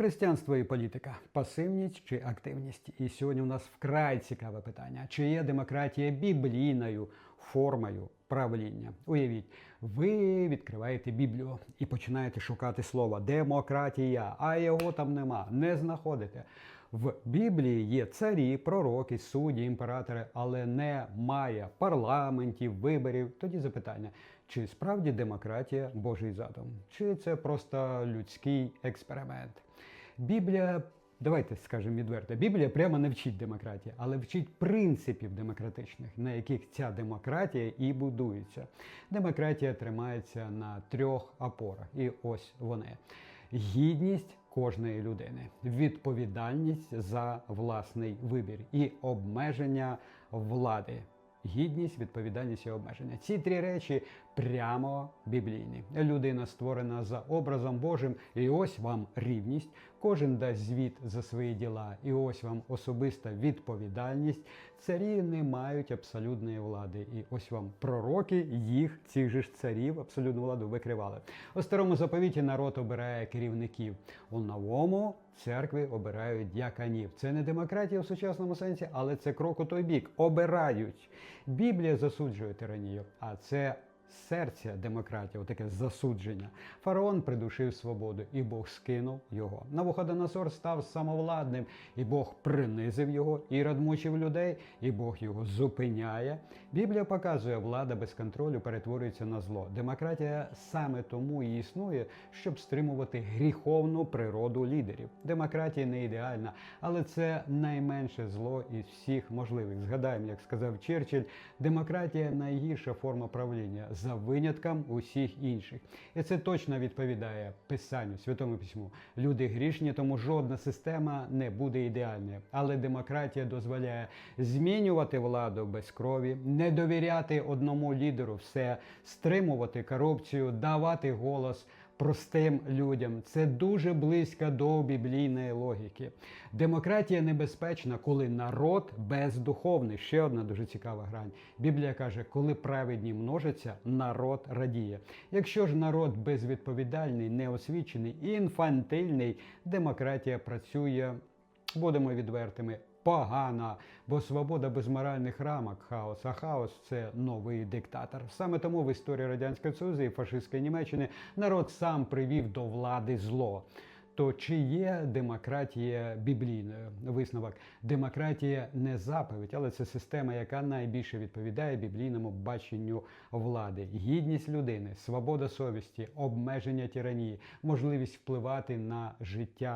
Християнство і політика пасивність чи активність? І сьогодні у нас вкрай цікаве питання: чи є демократія біблійною формою правління? Уявіть, ви відкриваєте Біблію і починаєте шукати слово демократія, а його там нема, не знаходите. В Біблії є царі, пророки, судді, імператори, але немає парламентів, виборів. Тоді запитання: чи справді демократія Божий задум? Чи це просто людський експеримент? Біблія, давайте скажемо відверто, Біблія прямо не вчить демократії, але вчить принципів демократичних, на яких ця демократія і будується. Демократія тримається на трьох опорах, і ось вони: гідність кожної людини, відповідальність за власний вибір і обмеження влади. Гідність, відповідальність і обмеження. Ці три речі прямо біблійні. Людина створена за образом Божим, і ось вам рівність. Кожен дасть звіт за свої діла, і ось вам особиста відповідальність. Царі не мають абсолютної влади. І ось вам пророки їх, цих же ж царів, абсолютну владу викривали. У старому заповіті народ обирає керівників. У новому церкви обирають дяканів. Це не демократія в сучасному сенсі, але це крок у той бік. Обирають. Біблія засуджує тиранію, а це серця демократії, таке засудження. Фараон придушив свободу, і Бог скинув його. Навуходоносор став самовладним, і Бог принизив його, Ірод мучив людей, і Бог його зупиняє. Біблія показує, влада без контролю перетворюється на зло. Демократія саме тому і існує, щоб стримувати гріховну природу лідерів. Демократія не ідеальна, але це найменше зло із всіх можливих. Згадаємо, як сказав Черчилль, демократія найгірша форма правління за винятком усіх інших. І це точно відповідає Писанню, Святому Письму. Люди грішні, тому жодна система не буде ідеальною. Але демократія дозволяє змінювати владу без крові, не довіряти одному лідеру, все стримувати корупцію, давати голос простим людям. Це дуже близько до біблійної логіки. Демократія небезпечна, коли народ бездуховний. Ще одна дуже цікава грань. Біблія каже, коли праведні множаться, народ радіє. Якщо ж народ безвідповідальний, неосвічений, інфантильний, демократія працює, будемо відвертими. Погана, бо свобода без моральних рамок хаос, а хаос це новий диктатор. Саме тому в історії радянського Союзу і фашистської Німеччини народ сам привів до влади зло. То чи є демократія біблійною? Висновок демократія не заповідь, але це система, яка найбільше відповідає біблійному баченню влади, гідність людини, свобода совісті, обмеження тиранії, можливість впливати на життя.